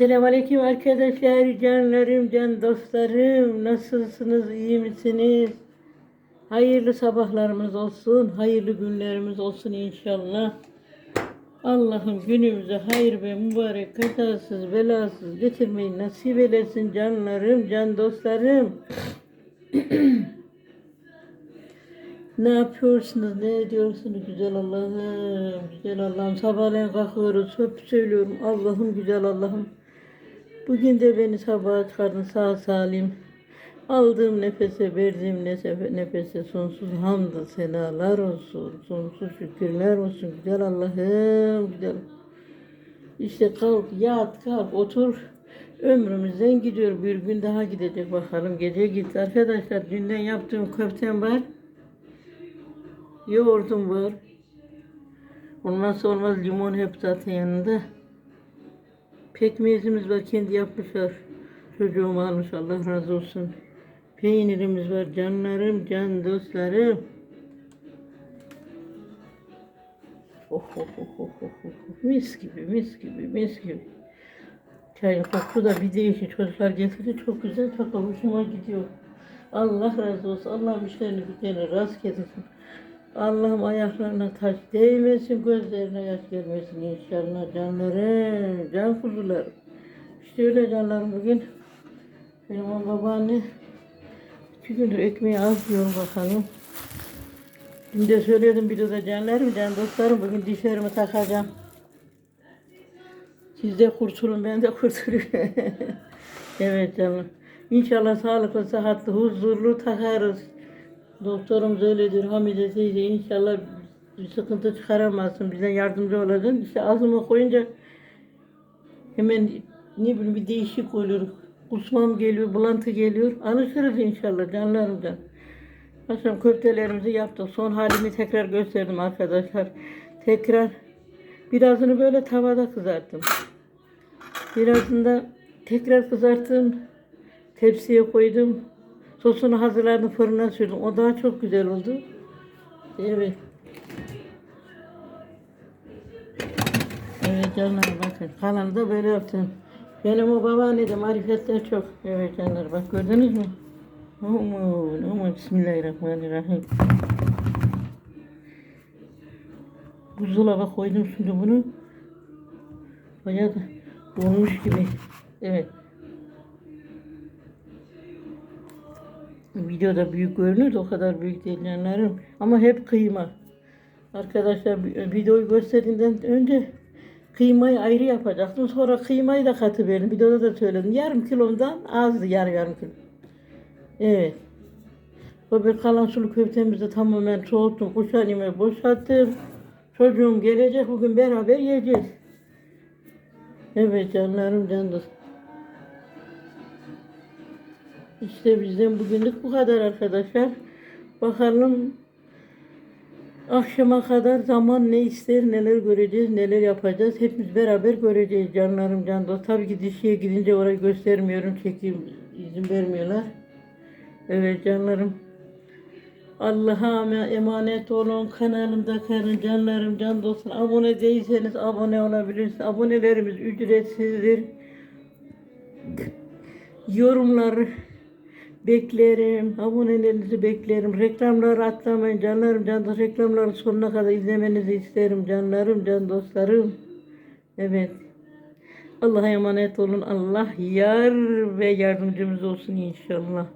Selamünaleyküm arkadaşlar, canlarım, can dostlarım. Nasılsınız, iyi misiniz? Hayırlı sabahlarımız olsun, hayırlı günlerimiz olsun inşallah. Allah'ım günümüze hayır ve mübarek kazasız belasız getirmeyi nasip eylesin canlarım, can dostlarım. ne yapıyorsunuz, ne ediyorsunuz güzel Allah'ım, güzel Allah'ım. Sabahleyin kalkıyoruz, hep söylüyorum Allah'ım, güzel Allah'ım. Bugün de beni sabaha çıkardın sağ salim. Aldığım nefese, verdiğim nefese, nefese sonsuz hamd, senalar olsun, sonsuz şükürler olsun. Güzel Allah'ım, güzel. İşte kalk, yat, kalk, otur. Ömrümüzden gidiyor. Bir gün daha gidecek bakalım. Gece gitti. Arkadaşlar dünden yaptığım köftem var. Yoğurdum var. Olmazsa olmaz limon hep zaten yanında. Pekmezimiz var kendi yapmışlar. Çocuğum almış Allah razı olsun. Peynirimiz var canlarım, can dostlarım. Oh, oh, oh, oh, oh, oh. Mis gibi, mis gibi, mis gibi. Çayın kokusu da bir değişik çocuklar getirdi. Çok güzel, çok hoşuma gidiyor. Allah razı olsun. Allah'ım işlerini güzelini rast getirsin. Allah'ım ayaklarına taş değmesin, gözlerine yaş gelmesin inşallah canlarım, can kuzularım. İşte öyle canlarım bugün. Benim o babaanne iki gündür ekmeği az yiyorum bakalım. Dün de söyledim videoda canlarım, can dostlarım bugün dişlerimi takacağım. Siz de kurtulun, ben de kurtulayım. evet canım. İnşallah sağlıklı, sıhhatli, huzurlu takarız. Doktorumuz öyle diyor Hamide teyze inşallah bir sıkıntı çıkaramazsın bize yardımcı olacaksın. İşte ağzıma koyunca hemen ne bileyim bir değişik oluyor. Kusmam geliyor, bulantı geliyor. Alışırız inşallah canlarımdan. Akşam köftelerimizi yaptık. Son halimi tekrar gösterdim arkadaşlar. Tekrar birazını böyle tavada kızarttım. Birazını da tekrar kızarttım. Tepsiye koydum. Sosunu hazırladım fırına sürdüm. O daha çok güzel oldu. Evet. Evet canlar bakın. Kalanı da böyle yaptım. Benim o babaanne de marifetler çok. Evet canlar bak gördünüz mü? Aman aman Bismillahirrahmanirrahim. Buzdolaba koydum şimdi bunu. Bayağı da donmuş gibi. Evet. Videoda büyük görünür o kadar büyük değil canlarım. Ama hep kıyma. Arkadaşlar videoyu gösterdiğinden önce kıymayı ayrı yapacaktım. Sonra kıymayı da katıverdim. Videoda da söyledim. Yarım kilomdan azdı yarım yarım kilo. Evet. O bir kalan sulu köftemizi de tamamen soğuttum. Kuşanımı boşalttım. Çocuğum gelecek. Bugün beraber yiyeceğiz. Evet canlarım can İşte bizden bugünlük bu kadar arkadaşlar. Bakalım akşama kadar zaman ne ister, neler göreceğiz, neler yapacağız. Hepimiz beraber göreceğiz canlarım can dost. Tabii ki dişiye gidince orayı göstermiyorum. Çekeyim izin vermiyorlar. Evet canlarım. Allah'a emanet olun. Kanalımda kalın canlarım, can dostum. Abone değilseniz abone olabilirsiniz. Abonelerimiz ücretsizdir. Yorumları Beklerim. Abonelerinizi beklerim. Reklamları atlamayın canlarım. Can dost reklamları sonuna kadar izlemenizi isterim canlarım, can dostlarım. Evet. Allah'a emanet olun. Allah yar ve yardımcımız olsun inşallah.